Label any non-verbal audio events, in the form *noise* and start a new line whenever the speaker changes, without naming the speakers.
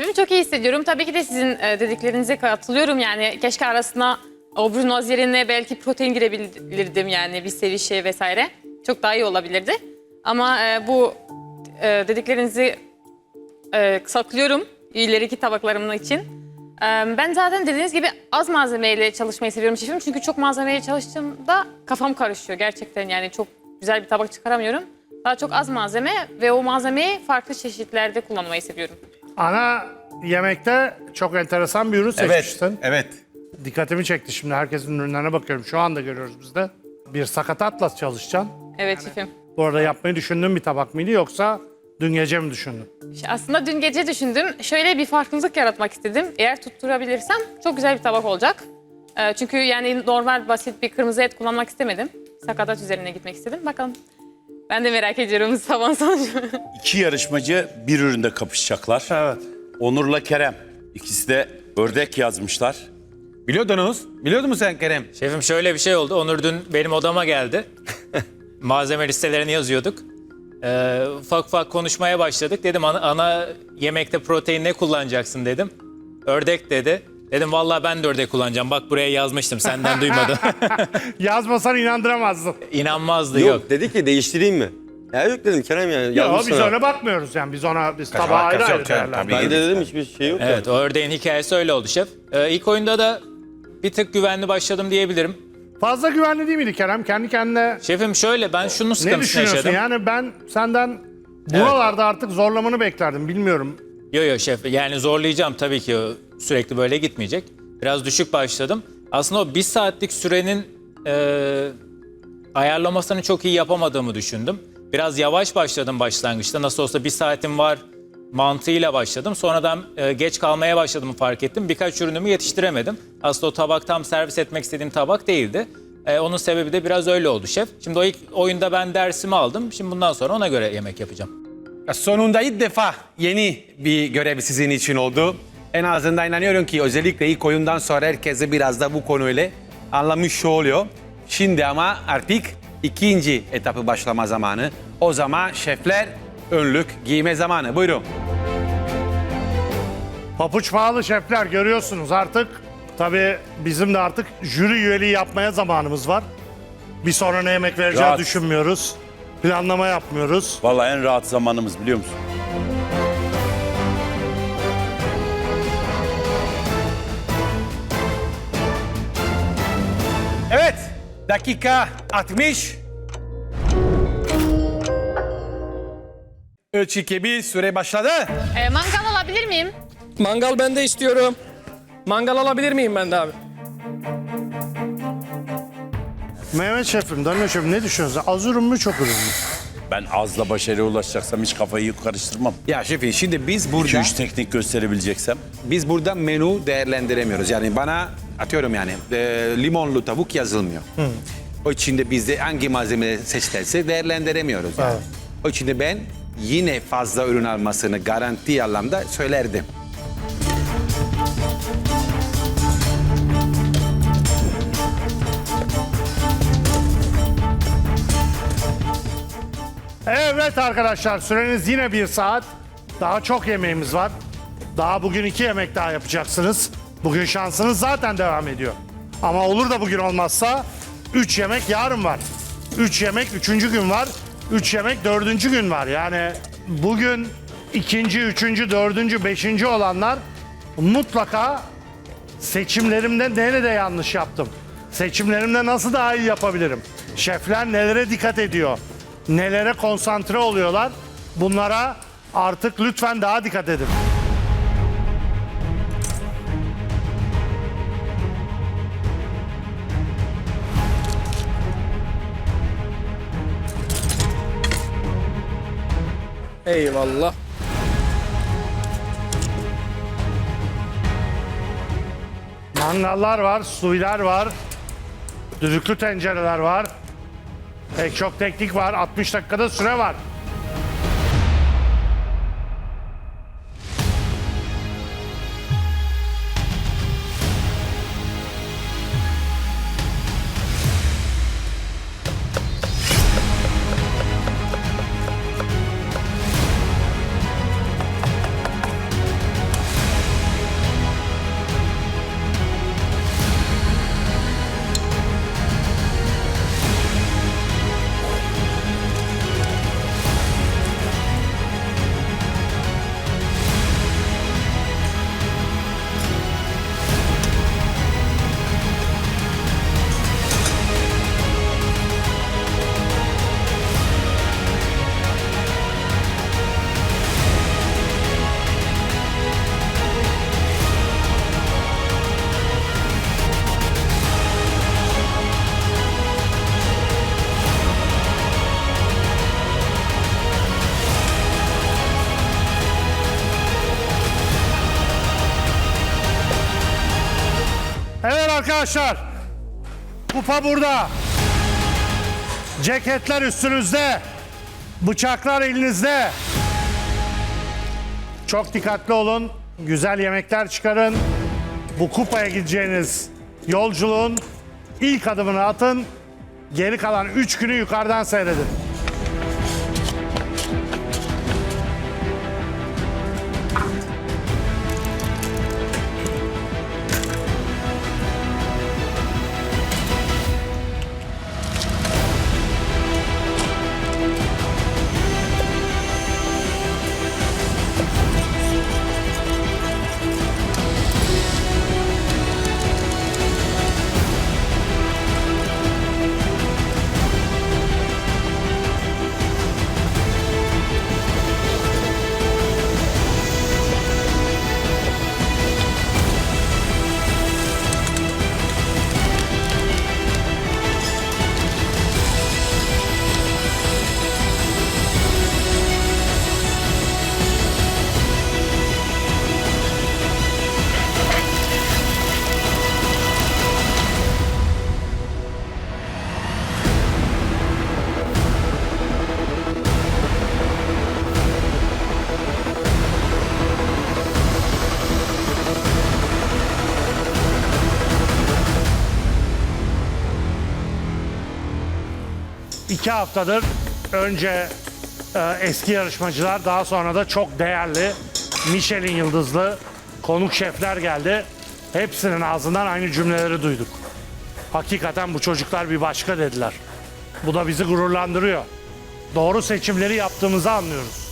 Şimdi çok iyi hissediyorum. Tabii ki de sizin e, dediklerinize katılıyorum. Yani keşke arasına obrunoz yerine belki protein girebilirdim yani bir sevişe vesaire. Çok daha iyi olabilirdi. Ama e, bu e, dediklerinizi saklıyorum ileriki tabaklarım için. Ben zaten dediğiniz gibi az malzemeyle çalışmayı seviyorum şefim. Çünkü çok malzemeyle çalıştığımda kafam karışıyor gerçekten. Yani çok güzel bir tabak çıkaramıyorum. Daha çok az malzeme ve o malzemeyi farklı çeşitlerde kullanmayı seviyorum.
Ana yemekte çok enteresan bir ürün
Evet,
seçmişsin.
evet.
Dikkatimi çekti şimdi. Herkesin ürünlerine bakıyorum. Şu anda görüyoruz biz de. Bir sakatatla çalışacaksın.
Evet şefim.
Bu arada yapmayı düşündüğün bir tabak mıydı yoksa dün gece mi düşündün?
Aslında dün gece düşündüm. Şöyle bir farklılık yaratmak istedim. Eğer tutturabilirsem çok güzel bir tabak olacak. Ee, çünkü yani normal basit bir kırmızı et kullanmak istemedim. Sakatat üzerine gitmek istedim. Bakalım. Ben de merak ediyorum sabah sonucu.
İki yarışmacı bir üründe kapışacaklar.
Evet.
Onur'la Kerem. İkisi de ördek yazmışlar.
Biliyordunuz. Biliyordun mu sen Kerem?
Şefim şöyle bir şey oldu. Onur dün benim odama geldi. *laughs* Malzeme listelerini yazıyorduk. Ee, ufak ufak konuşmaya başladık. Dedim ana, ana yemekte protein ne kullanacaksın dedim. Ördek dedi. Dedim vallahi ben de ördek kullanacağım. Bak buraya yazmıştım senden *laughs* duymadım. *laughs*
Yazmasan inandıramazdın.
İnanmazdı
Yok,
yok.
dedi ki değiştireyim mi? Ya yok dedim Kerem yani. Yanlış
biz
sana.
öyle bakmıyoruz yani. Biz ona biz tabağı ayrı ayrı değerlendiriyoruz.
Ben de dedim hiçbir şey yok.
Evet o ördeğin hikayesi öyle oldu şef. Ee, ilk oyunda da bir tık güvenli başladım diyebilirim.
Fazla güvenli değil miydi Kerem? Kendi kendine
Şefim şöyle ben şunun
ne
sıkıntısını
düşünüyorsun?
yaşadım.
Yani ben senden buralarda artık zorlamanı beklerdim. Bilmiyorum.
Yo yo şef yani zorlayacağım tabii ki sürekli böyle gitmeyecek. Biraz düşük başladım. Aslında o bir saatlik sürenin e, ayarlamasını çok iyi yapamadığımı düşündüm. Biraz yavaş başladım başlangıçta. Nasıl olsa bir saatim var mantığıyla başladım. Sonradan e, geç kalmaya başladığımı fark ettim. Birkaç ürünümü yetiştiremedim. Aslında o tabak tam servis etmek istediğim tabak değildi. E, onun sebebi de biraz öyle oldu şef. Şimdi o ilk oyunda ben dersimi aldım. Şimdi bundan sonra ona göre yemek yapacağım.
Sonunda ilk defa yeni bir görev sizin için oldu. En azından inanıyorum ki özellikle ilk oyundan sonra herkese biraz da bu konuyla anlamış oluyor. Şimdi ama artık ikinci etapı başlama zamanı. O zaman şefler önlük giyme zamanı. Buyurun.
Papuç pahalı şefler görüyorsunuz artık. Tabii bizim de artık jüri üyeliği yapmaya zamanımız var. Bir sonra ne yemek vereceğiz
Rahat.
düşünmüyoruz. Planlama yapmıyoruz.
Vallahi en rahat zamanımız biliyor musun?
Evet, dakika 60. 3, 2, 1 süre başladı.
Ee, mangal alabilir miyim?
Mangal ben de istiyorum. Mangal alabilir miyim ben de abi?
Mehmet Şef'im, Danilo Şef'im ne düşünüyorsunuz? Az ürün mü çok ürün mü?
Ben azla başarıya ulaşacaksam hiç kafayı karıştırmam.
Ya şefim şimdi biz burada
2-3 teknik gösterebileceksem.
biz burada menü değerlendiremiyoruz. Yani bana atıyorum yani e, limonlu tavuk yazılmıyor. O içinde bizde hangi malzeme seçilirse değerlendiremiyoruz. Yani.
Evet.
O içinde ben yine fazla ürün almasını garanti anlamda söylerdim.
Evet arkadaşlar süreniz yine bir saat. Daha çok yemeğimiz var. Daha bugün iki yemek daha yapacaksınız. Bugün şansınız zaten devam ediyor. Ama olur da bugün olmazsa üç yemek yarın var. Üç yemek üçüncü gün var. Üç yemek dördüncü gün var. Yani bugün ikinci, üçüncü, dördüncü, beşinci olanlar mutlaka seçimlerimde nerede yanlış yaptım? Seçimlerimde nasıl daha iyi yapabilirim? Şefler nelere dikkat ediyor? Nelere konsantre oluyorlar? Bunlara artık lütfen daha dikkat edin.
Eyvallah.
Mangallar var, suylar var, düdüklü tencereler var. Pek çok teknik var, 60 dakikada süre var. Arkadaşlar. Kupa burada. Ceketler üstünüzde. Bıçaklar elinizde. Çok dikkatli olun. Güzel yemekler çıkarın. Bu kupaya gideceğiniz yolculuğun ilk adımını atın. Geri kalan 3 günü yukarıdan seyredin. İki haftadır önce e, eski yarışmacılar daha sonra da çok değerli Michelin yıldızlı konuk şefler geldi. Hepsinin ağzından aynı cümleleri duyduk. Hakikaten bu çocuklar bir başka dediler. Bu da bizi gururlandırıyor. Doğru seçimleri yaptığımızı anlıyoruz.